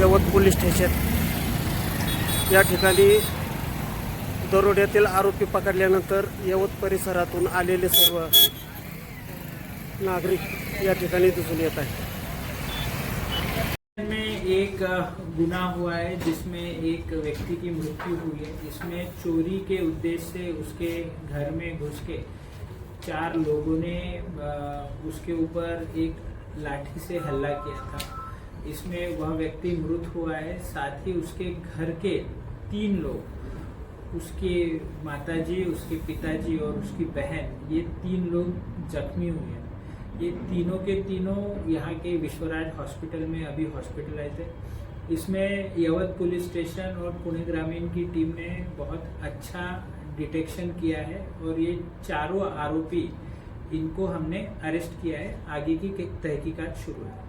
यवत police station. या ठिकाणी आरोपी पकडल्यानंतर यवत परिसरातून आलेले सर्व नागरिक या ठिकाणी दिसून आहेत. में एक गुना हुआ है, जिसमें एक व्यक्ति की मृत्यु हुई है। इसमें चोरी के उद्देश्य से उसके घर में घुस के चार लोगों ने उसके ऊपर एक लाठी से हल्ला किया था। इसमें वह व्यक्ति मृत हुआ है, साथ ही उसके घर के तीन लोग, उसके माताजी, उसके पिताजी और उसकी बहन, ये तीन लोग जख्मी हुए हैं। ये तीनों के तीनों यहाँ के विश्वराज हॉस्पिटल में अभी हॉस्पिटलाइज है। इसमें यवत पुलिस स्टेशन और पुणे ग्रामीण की टीम ने बहुत अच्छा डिटेक्शन किया है और ये चारों आरोपी इनको हमने अरेस्ट किया है। आगे की तहकीकात शुरू है।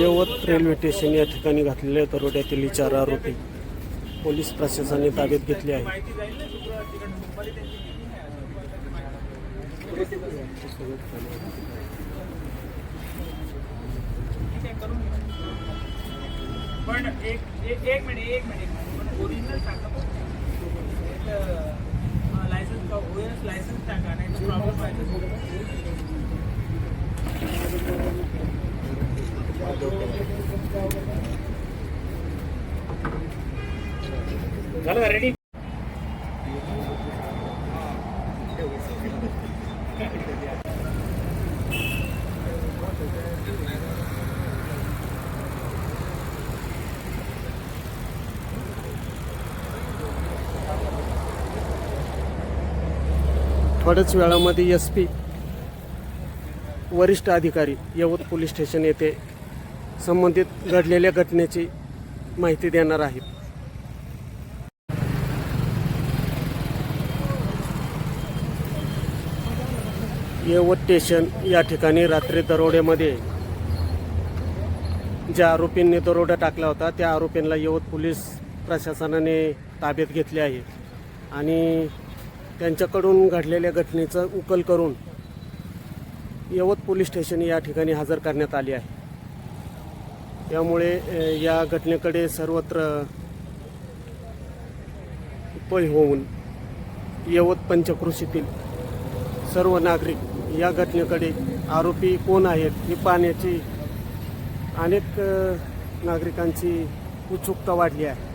यवत रेल्वे स्टेशन या ठिकाणी घातलेल्या दरोड्यातील चार आरोपी पोलीस प्रशासनाने ताब्यात घेतले आहे. झालं का रेडी थोड्याच वेळामध्ये एस पी वरिष्ठ अधिकारी यवत पोलीस स्टेशन येथे संबंधित घडलेल्या घटनेची माहिती देणार आहेत. यवत स्टेशन या ठिकाणी रात्री दरोड्यामध्ये ज्या आरोपींनी दरोडा टाकला होता त्या आरोपींना यवत पोलीस प्रशासनाने ताब्यात घेतले आहे. आणि त्यांच्याकडून घडलेल्या घटनेचा उकल करून यवत पोलीस स्टेशन या ठिकाणी हजर करण्यात आली आहे. त्यामुळे या घटनेकडे सर्वत्र पळ होऊन यवत पंचकृषीतील सर्व नागरिक या घटनेकडे आरोपी कोण आहेत ही पाहण्याची अनेक नागरिकांची उत्सुकता वाढली आहे.